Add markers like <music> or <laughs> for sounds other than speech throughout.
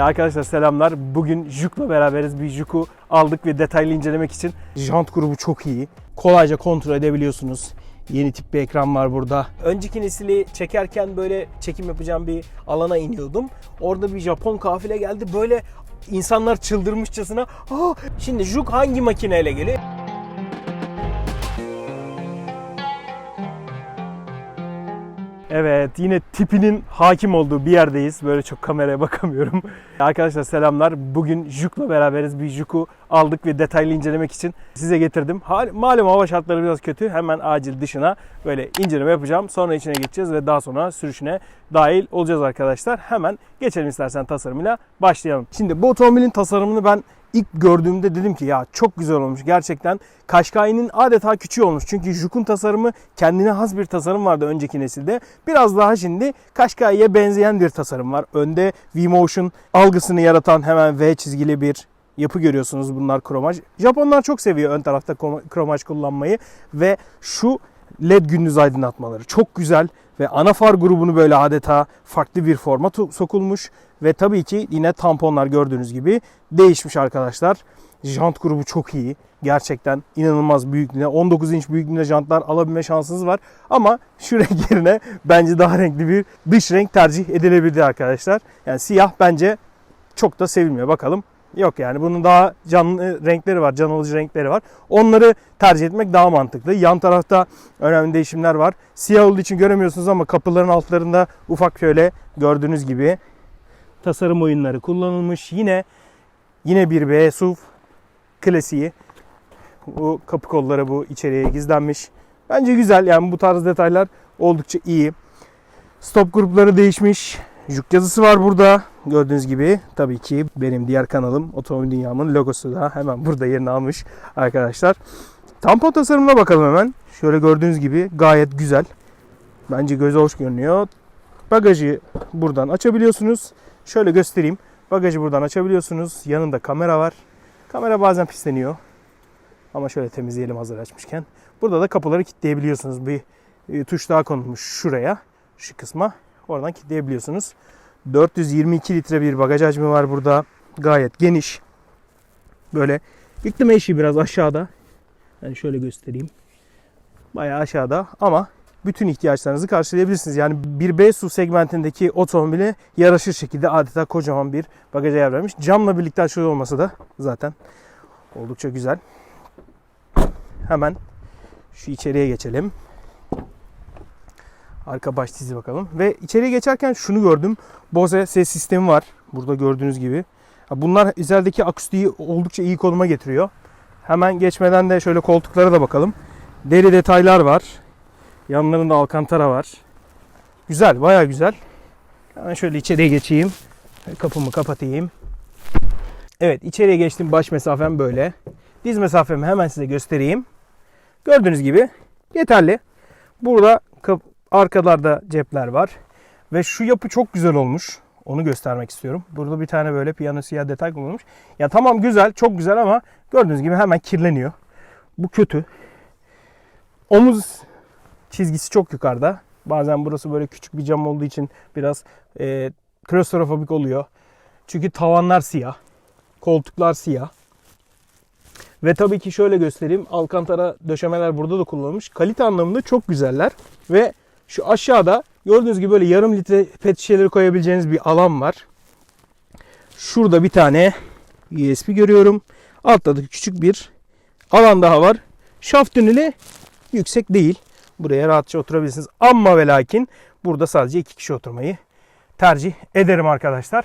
Arkadaşlar selamlar. Bugün Juk'la beraberiz. Bir Juk'u aldık ve detaylı incelemek için. Jant grubu çok iyi. Kolayca kontrol edebiliyorsunuz. Yeni tip bir ekran var burada. Önceki nesili çekerken böyle çekim yapacağım bir alana iniyordum. Orada bir Japon kafile geldi. Böyle insanlar çıldırmışçasına. Aa, şimdi Juk hangi makineyle geliyor? Evet yine tipinin hakim olduğu bir yerdeyiz. Böyle çok kameraya <laughs> bakamıyorum. Arkadaşlar selamlar. Bugün Juk'la beraberiz. Bir Juk'u aldık ve detaylı incelemek için size getirdim. Malum hava şartları biraz kötü. Hemen acil dışına böyle inceleme yapacağım. Sonra içine geçeceğiz ve daha sonra sürüşüne dahil olacağız arkadaşlar. Hemen geçelim istersen tasarımıyla başlayalım. Şimdi bu otomobilin tasarımını ben ilk gördüğümde dedim ki ya çok güzel olmuş gerçekten. Kaşkay'ın adeta küçüğü olmuş. Çünkü Juk'un tasarımı kendine has bir tasarım vardı önceki nesilde. Biraz daha şimdi Kaşkay'ya benzeyen bir tasarım var. Önde V-Motion algısını yaratan hemen V çizgili bir yapı görüyorsunuz bunlar kromaj. Japonlar çok seviyor ön tarafta kromaj kullanmayı ve şu led gündüz aydınlatmaları çok güzel ve ana far grubunu böyle adeta farklı bir forma sokulmuş ve tabii ki yine tamponlar gördüğünüz gibi değişmiş arkadaşlar. Jant grubu çok iyi. Gerçekten inanılmaz büyüklüğüne 19 inç büyüklüğünde jantlar alabilme şansınız var. Ama şu <laughs> renk yerine bence daha renkli bir dış renk tercih edilebilirdi arkadaşlar. Yani siyah bence çok da sevilmiyor. Bakalım Yok yani bunun daha canlı renkleri var, can alıcı renkleri var. Onları tercih etmek daha mantıklı. Yan tarafta önemli değişimler var. Siyah olduğu için göremiyorsunuz ama kapıların altlarında ufak şöyle gördüğünüz gibi tasarım oyunları kullanılmış. Yine yine bir B SUV klasiği. Bu kapı kolları bu içeriye gizlenmiş. Bence güzel yani bu tarz detaylar oldukça iyi. Stop grupları değişmiş. Juk yazısı var burada. Gördüğünüz gibi tabii ki benim diğer kanalım Otomobil Dünyam'ın logosu da hemen burada yerini almış arkadaşlar. Tampon tasarımına bakalım hemen. Şöyle gördüğünüz gibi gayet güzel. Bence göze hoş görünüyor. Bagajı buradan açabiliyorsunuz. Şöyle göstereyim. Bagajı buradan açabiliyorsunuz. Yanında kamera var. Kamera bazen pisleniyor. Ama şöyle temizleyelim hazır açmışken. Burada da kapıları kilitleyebiliyorsunuz. Bir e, tuş daha konulmuş şuraya. Şu kısma. Oradan kilitleyebiliyorsunuz. 422 litre bir bagaj hacmi var burada. Gayet geniş. Böyle yükleme işi biraz aşağıda. Yani şöyle göstereyim. Bayağı aşağıda ama bütün ihtiyaçlarınızı karşılayabilirsiniz. Yani bir B SUV segmentindeki otomobile yaraşır şekilde adeta kocaman bir bagaja yer vermiş. Camla birlikte açılıyor olması da zaten oldukça güzel. Hemen şu içeriye geçelim. Arka baş dizi bakalım. Ve içeriye geçerken şunu gördüm. Bose ses sistemi var. Burada gördüğünüz gibi. Bunlar üzerindeki akustiği oldukça iyi konuma getiriyor. Hemen geçmeden de şöyle koltuklara da bakalım. Deri detaylar var. Yanlarında alkantara var. Güzel, baya güzel. Hemen şöyle içeriye geçeyim. Kapımı kapatayım. Evet, içeriye geçtim. Baş mesafem böyle. Diz mesafemi hemen size göstereyim. Gördüğünüz gibi yeterli. Burada arkalarda cepler var. Ve şu yapı çok güzel olmuş. Onu göstermek istiyorum. Burada bir tane böyle piyano siyah detay kullanılmış. Ya tamam güzel, çok güzel ama gördüğünüz gibi hemen kirleniyor. Bu kötü. Omuz çizgisi çok yukarıda. Bazen burası böyle küçük bir cam olduğu için biraz e, klostrofobik oluyor. Çünkü tavanlar siyah. Koltuklar siyah. Ve tabii ki şöyle göstereyim. Alcantara döşemeler burada da kullanılmış. Kalite anlamında çok güzeller. Ve şu aşağıda gördüğünüz gibi böyle yarım litre pet şişeleri koyabileceğiniz bir alan var. Şurada bir tane USB görüyorum. Altta da küçük bir alan daha var. Şaft tüneli yüksek değil. Buraya rahatça oturabilirsiniz. Ama ve lakin burada sadece iki kişi oturmayı tercih ederim arkadaşlar.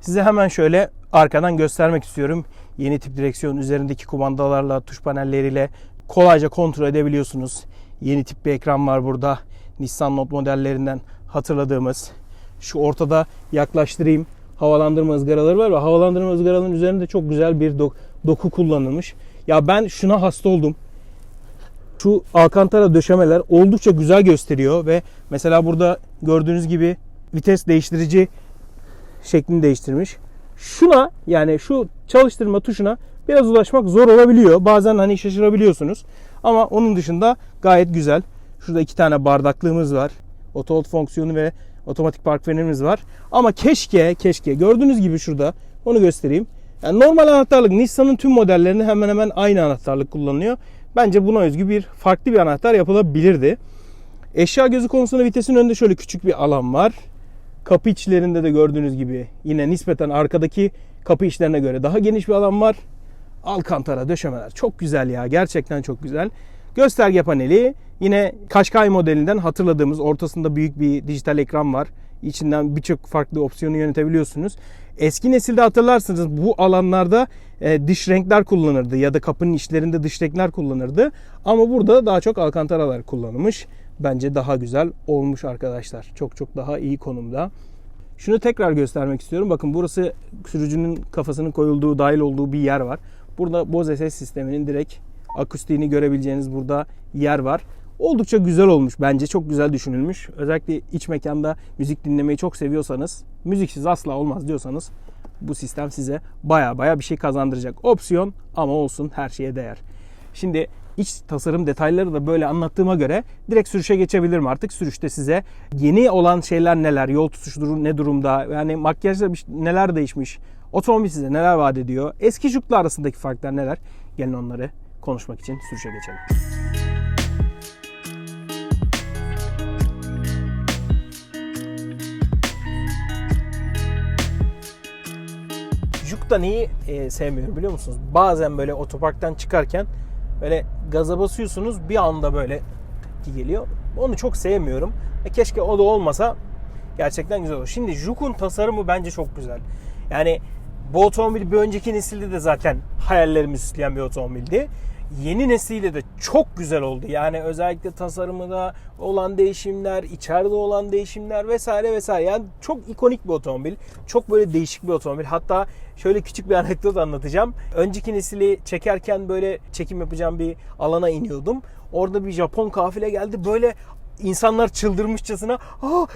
Size hemen şöyle arkadan göstermek istiyorum. Yeni tip direksiyon üzerindeki kumandalarla, tuş panelleriyle kolayca kontrol edebiliyorsunuz. Yeni tip bir ekran var burada. Nissan Note modellerinden hatırladığımız. Şu ortada yaklaştırayım. Havalandırma ızgaraları var ve havalandırma ızgaralarının üzerinde çok güzel bir dok- doku kullanılmış. Ya ben şuna hasta oldum. Şu alkantara döşemeler oldukça güzel gösteriyor ve mesela burada gördüğünüz gibi vites değiştirici şeklini değiştirmiş. Şuna yani şu çalıştırma tuşuna biraz ulaşmak zor olabiliyor. Bazen hani şaşırabiliyorsunuz. Ama onun dışında gayet güzel. Şurada iki tane bardaklığımız var. Auto hold fonksiyonu ve Otomatik park frenimiz var. Ama keşke keşke gördüğünüz gibi şurada onu göstereyim. Yani normal anahtarlık Nissan'ın tüm modellerinde hemen hemen aynı anahtarlık kullanılıyor. Bence buna özgü bir farklı bir anahtar yapılabilirdi. Eşya gözü konusunda vitesin önünde şöyle küçük bir alan var. Kapı içlerinde de gördüğünüz gibi yine nispeten arkadaki kapı içlerine göre daha geniş bir alan var. Alcantara döşemeler çok güzel ya gerçekten çok güzel. Gösterge paneli yine Qashqai modelinden hatırladığımız ortasında büyük bir dijital ekran var. İçinden birçok farklı opsiyonu yönetebiliyorsunuz. Eski nesilde hatırlarsınız bu alanlarda e, dış renkler kullanırdı ya da kapının içlerinde dış renkler kullanırdı. Ama burada daha çok alkantaralar kullanılmış. Bence daha güzel olmuş arkadaşlar. Çok çok daha iyi konumda. Şunu tekrar göstermek istiyorum. Bakın burası sürücünün kafasının koyulduğu, dahil olduğu bir yer var. Burada Bose ses sisteminin direkt akustiğini görebileceğiniz burada yer var. Oldukça güzel olmuş bence. Çok güzel düşünülmüş. Özellikle iç mekanda müzik dinlemeyi çok seviyorsanız, müziksiz asla olmaz diyorsanız bu sistem size baya baya bir şey kazandıracak. Opsiyon ama olsun her şeye değer. Şimdi iç tasarım detayları da böyle anlattığıma göre direkt sürüşe geçebilirim artık. Sürüşte size yeni olan şeyler neler, yol tutuşu ne durumda, yani makyajda neler değişmiş, otomobil size neler vaat ediyor, eski jukla arasındaki farklar neler? Gelin onları konuşmak için sürüşe geçelim. Juk'ta neyi e, sevmiyorum biliyor musunuz? Bazen böyle otoparktan çıkarken böyle gaza basıyorsunuz bir anda böyle geliyor. Onu çok sevmiyorum. E, keşke o da olmasa gerçekten güzel olur. Şimdi Juk'un tasarımı bence çok güzel. Yani bu otomobil bir önceki nesilde de zaten hayallerimi süsleyen bir otomobildi. Yeni nesliyle de çok güzel oldu. Yani özellikle tasarımında olan değişimler, içeride olan değişimler vesaire vesaire. Yani çok ikonik bir otomobil. Çok böyle değişik bir otomobil. Hatta şöyle küçük bir <laughs> anekdot anlatacağım. Önceki nesili çekerken böyle çekim yapacağım bir alana iniyordum. Orada bir Japon kafile geldi. Böyle insanlar çıldırmışçasına "Aa,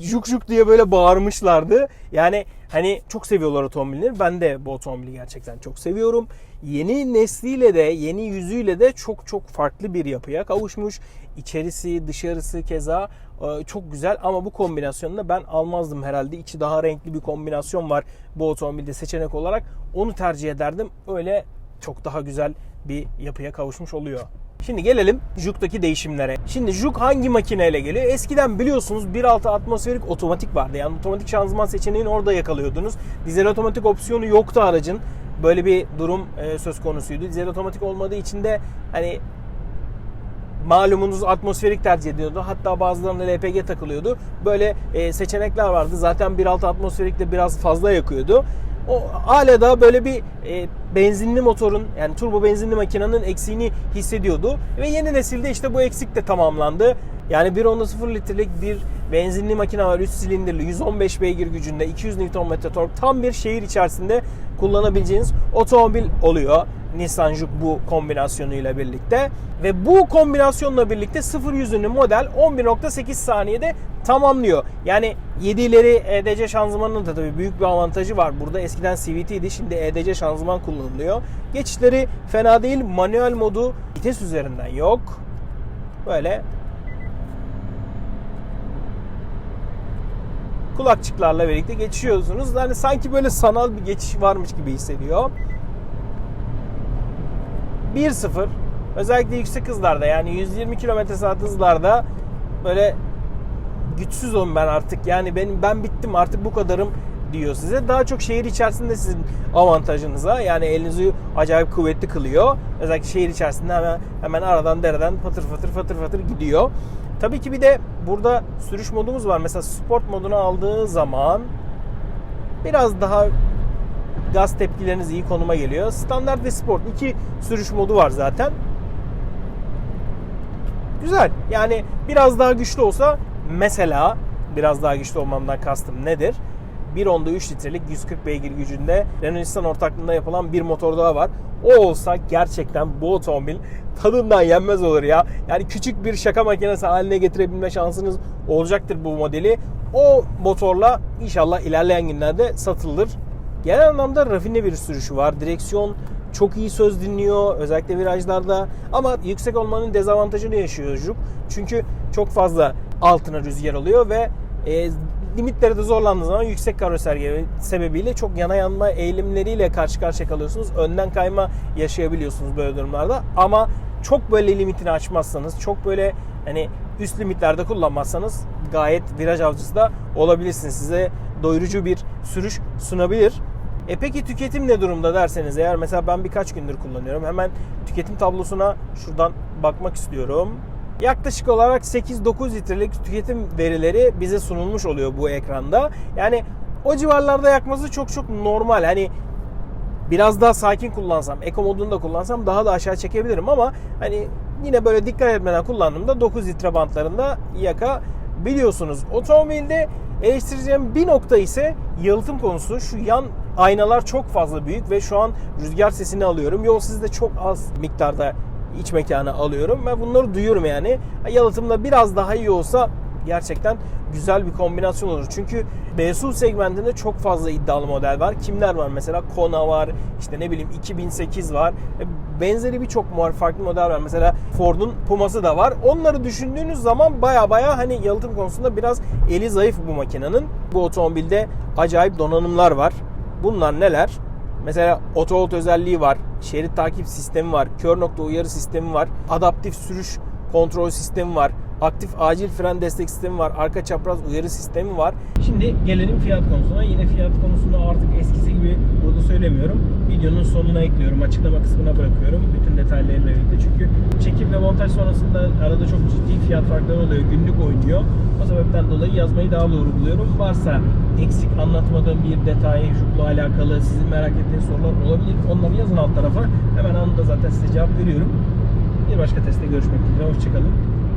juk juk diye böyle bağırmışlardı. Yani hani çok seviyorlar otomobilleri. Ben de bu otomobili gerçekten çok seviyorum. Yeni nesliyle de, yeni yüzüyle de çok çok farklı bir yapıya kavuşmuş. İçerisi, dışarısı keza e, çok güzel ama bu kombinasyonunu ben almazdım herhalde. İçi daha renkli bir kombinasyon var bu otomobilde seçenek olarak. Onu tercih ederdim. Öyle çok daha güzel bir yapıya kavuşmuş oluyor. Şimdi gelelim Juke'daki değişimlere. Şimdi Juke hangi makineyle geliyor? Eskiden biliyorsunuz 1.6 atmosferik otomatik vardı. Yani otomatik şanzıman seçeneğini orada yakalıyordunuz. Dizel otomatik opsiyonu yoktu aracın. Böyle bir durum e, söz konusuydu. Dizel otomatik olmadığı için de hani malumunuz atmosferik tercih ediyordu. Hatta bazılarına LPG takılıyordu. Böyle e, seçenekler vardı. Zaten 1.6 atmosferik de biraz fazla yakıyordu. O hala da böyle bir e, benzinli motorun yani turbo benzinli makinenin eksiğini hissediyordu. Ve yeni nesilde işte bu eksik de tamamlandı. Yani 1.0 litrelik bir benzinli makine var 3 silindirli 115 beygir gücünde 200 Nm tork tam bir şehir içerisinde kullanabileceğiniz otomobil oluyor. Nissan Juke bu kombinasyonuyla birlikte ve bu kombinasyonla birlikte 0 yüzünü model 11.8 saniyede tamamlıyor. Yani 7'leri EDC şanzımanının da tabii büyük bir avantajı var. Burada eskiden CVT idi şimdi EDC şanzıman kullanılıyor. Geçişleri fena değil. Manuel modu vites üzerinden yok. Böyle kulakçıklarla birlikte geçiyorsunuz. Yani sanki böyle sanal bir geçiş varmış gibi hissediyor. 1-0 özellikle yüksek hızlarda yani 120 km saat hızlarda böyle güçsüzüm ben artık yani benim ben bittim artık bu kadarım diyor size. Daha çok şehir içerisinde sizin avantajınıza yani elinizi acayip kuvvetli kılıyor. Özellikle şehir içerisinde hemen hemen aradan dereden patır patır patır patır gidiyor. Tabii ki bir de burada sürüş modumuz var. Mesela sport moduna aldığı zaman biraz daha gaz tepkileriniz iyi konuma geliyor. Standart ve sport iki sürüş modu var zaten. Güzel. Yani biraz daha güçlü olsa mesela biraz daha güçlü olmamdan kastım nedir? 1.10'da 3 litrelik 140 beygir gücünde Renault Nissan ortaklığında yapılan bir motor daha var. O olsa gerçekten bu otomobil tadından yenmez olur ya. Yani küçük bir şaka makinesi haline getirebilme şansınız olacaktır bu modeli. O motorla inşallah ilerleyen günlerde satılır. Genel anlamda rafine bir sürüşü var. Direksiyon çok iyi söz dinliyor özellikle virajlarda ama yüksek olmanın dezavantajını yaşıyor Juke. Çünkü çok fazla altına rüzgar alıyor ve E, limitleri de zorlandığı zaman yüksek karoser sebebiyle çok yana yanma eğilimleriyle karşı karşıya kalıyorsunuz. Önden kayma yaşayabiliyorsunuz böyle durumlarda. Ama çok böyle limitini açmazsanız, çok böyle hani üst limitlerde kullanmazsanız gayet viraj avcısı da olabilirsiniz. Size doyurucu bir sürüş sunabilir. E peki tüketim ne durumda derseniz eğer mesela ben birkaç gündür kullanıyorum. Hemen tüketim tablosuna şuradan bakmak istiyorum. Yaklaşık olarak 8-9 litrelik tüketim verileri bize sunulmuş oluyor bu ekranda. Yani o civarlarda yakması çok çok normal. Hani biraz daha sakin kullansam, eco modunda kullansam daha da aşağı çekebilirim ama hani yine böyle dikkat etmeden kullandığımda 9 litre bantlarında yakabiliyorsunuz. Otomobilde eleştireceğim bir nokta ise yalıtım konusu. Şu yan aynalar çok fazla büyük ve şu an rüzgar sesini alıyorum. Yol sizde çok az miktarda iç mekanı alıyorum. Ben bunları duyuyorum yani. Yalıtımda biraz daha iyi olsa gerçekten güzel bir kombinasyon olur. Çünkü BSU segmentinde çok fazla iddialı model var. Kimler var mesela? Kona var, işte ne bileyim 2008 var. E, Benzeri birçok farklı model var. Mesela Ford'un Puma'sı da var. Onları düşündüğünüz zaman baya baya hani yalıtım konusunda biraz eli zayıf bu makinenin. Bu otomobilde acayip donanımlar var. Bunlar neler? Mesela auto özelliği var. Şerit takip sistemi var. Kör nokta uyarı sistemi var. Adaptif sürüş kontrol sistemi var. Aktif acil fren destek sistemi var. Arka çapraz uyarı sistemi var. Şimdi gelelim fiyat konusuna. Yine fiyat konusunu artık eskisi gibi burada söylemiyorum. Videonun sonuna ekliyorum. Açıklama kısmına bırakıyorum. Bütün detaylarıyla birlikte. Çünkü çekim ve montaj sonrasında arada çok ciddi fiyat farkları oluyor. Günlük oynuyor. O sebepten dolayı yazmayı daha doğru buluyorum. Varsa eksik anlatmadığım bir detay, jukla alakalı sizin merak ettiğiniz sorular olabilir. Onları yazın alt tarafa. Hemen anında zaten size cevap veriyorum. Bir başka testte görüşmek üzere. Hoşçakalın.